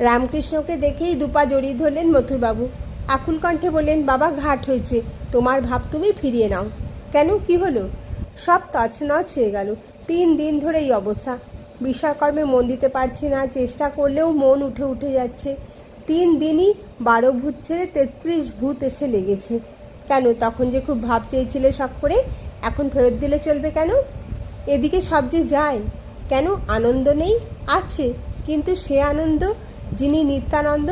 রামকৃষ্ণকে দেখেই দুপা জড়িয়ে ধরলেন মথুরবাবু। আকুল কণ্ঠে বললেন, বাবা, ঘাট হয়েছে। তোমার ভাব তুমি ফিরিয়ে নাও। কেন? কি হলো? সব তছনছ হয়ে গেল। তিন দিন ধরে এই অবস্থা। বিষয়কর্মে মন দিতে পারছি না, চেষ্টা করলেও মন উঠে উঠে যাচ্ছে। তিন দিনই বারো ভূত ছেড়ে তেত্রিশ ভূত এসে লেগেছে। কেন? তখন যে খুব ভাব চেয়েছিলে সব করে, এখন ফেরত দিলে চলবে কেন? এদিকে সব যে যায়, কেন? আনন্দ নেই? আছে। কিন্তু সে আনন্দ যিনি নিত্যানন্দ,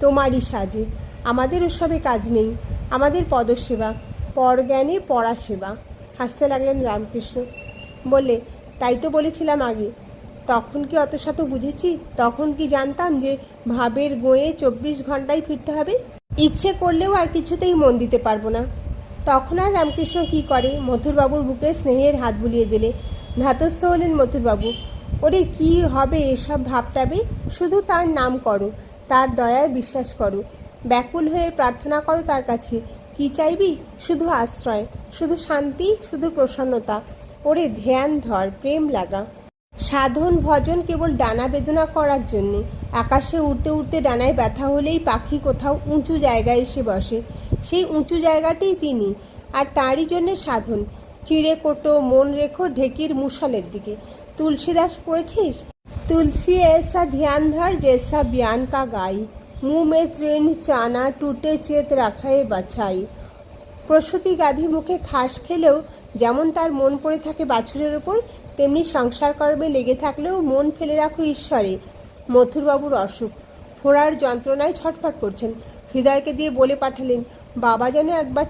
তোমারই সাজে। আমাদের ওসবে কাজ নেই, আমাদের পদসেবা, পরজ্ঞানে পরাসেবা। হাসতে লাগলেন রামকৃষ্ণ। বললে, তাই তো বলেছিলাম আগে, তখন কি অত শত বুঝেছি? তখন কি জানতাম যে ভাবের গোয়ে চব্বিশ ঘন্টায় ফিরতে হবে? ইচ্ছে করলেও আর কিছুতেই মন দিতে পারব না। তখন আর রামকৃষ্ণ কি করে? মথুরবাবুর বুকে স্নেহের হাত বুলিয়ে দিলে। ধাতস্থ হলেন মথুরবাবু। ওরে কি হবে এসব ভাবটাবে? শুধু তার নাম করো, তার দয়ায় বিশ্বাস করো। ব্যাকুল হয়ে প্রার্থনা করো তার কাছে। কি চাইবি? শুধু আশ্রয়, শুধু শান্তি, শুধু প্রসন্নতা। ওরে ধ্যান, ধর, প্রেম লাগা। সাধন, ভজন কেবল ডানা বেদনা করার জন্যে। আকাশে উড়তে উড়তে ডানায় ব্যথা হলেই পাখি কোথাও উঁচু জায়গায় এসে বসে। সেই উঁচু জায়গাতেই তিনি, আর তারই জন্যে সাধন। চিড়ে কোটো, মন রেখো, ঢেকির মুশালের দিকে। তুলসীদাস পড়েছিস তুলসী ऐसा ध्यान धर जैसा बयान का गाई मुंह में तृण चाना टूटे चेत রাখায় বাছাই প্রসূতি গাভী মুখে খাস খেলেও যেমন তার মন পড়ে থাকে বাছুরের ওপর তেমনি সংসার কর্মে লেগে থাকলেও মন ফেলে রাখো ঈশ্বরে মথুরবাবুর অসুখ ফোড়ার যন্ত্রণায় ছটফট করছেন হৃদয়কে দিয়ে বলে পাঠালেন বাবা যেন একবার